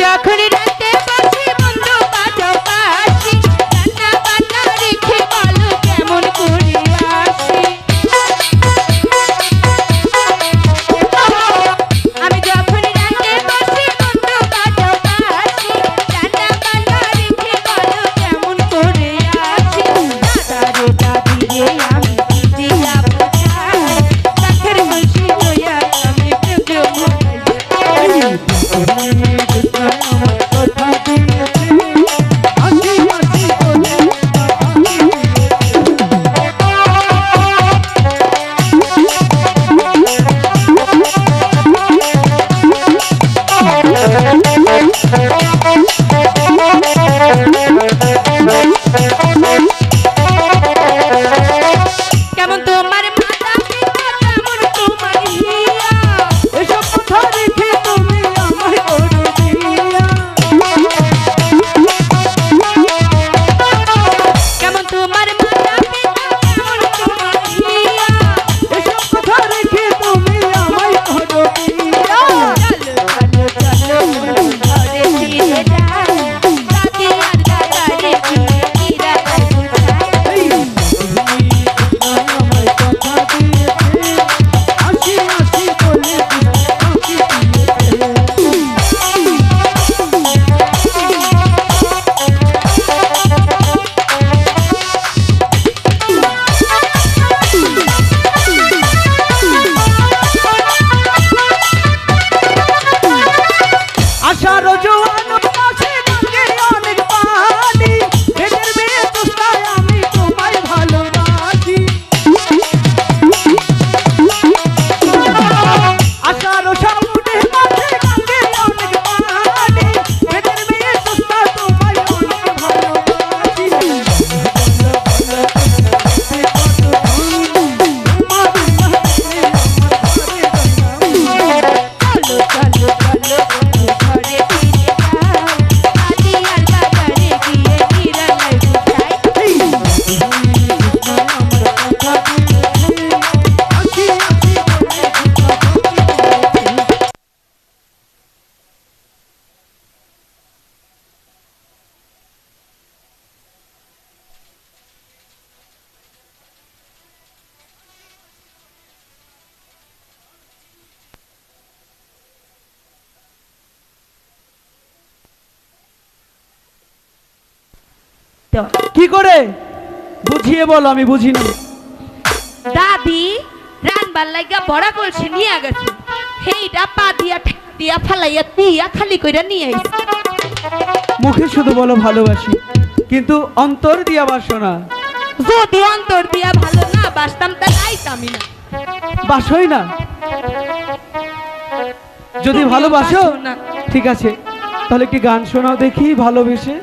Yeah, couldn't কি করে? বুঝিয়ে বলো আমি বুঝি না। দাদি রানবার লাগা বড়া কলসি নিয়ে গেছে। সেইটা পা দিয়া ঠেক দিয়া ফালাইয়া দিয়া খালি কইরা নিয়ে আইছে। মুখে শুধু বলো ভালোবাসি কিন্তু অন্তর দিয়া বাসো না। যদি অন্তর দিয়া ভালো না বাসতাম তা লাইতামই না। বাসোই না? যদি ভালোবাসো? না। ঠিক আছে তাহলে একটি গান শোনাও দেখি ভালোবেসে।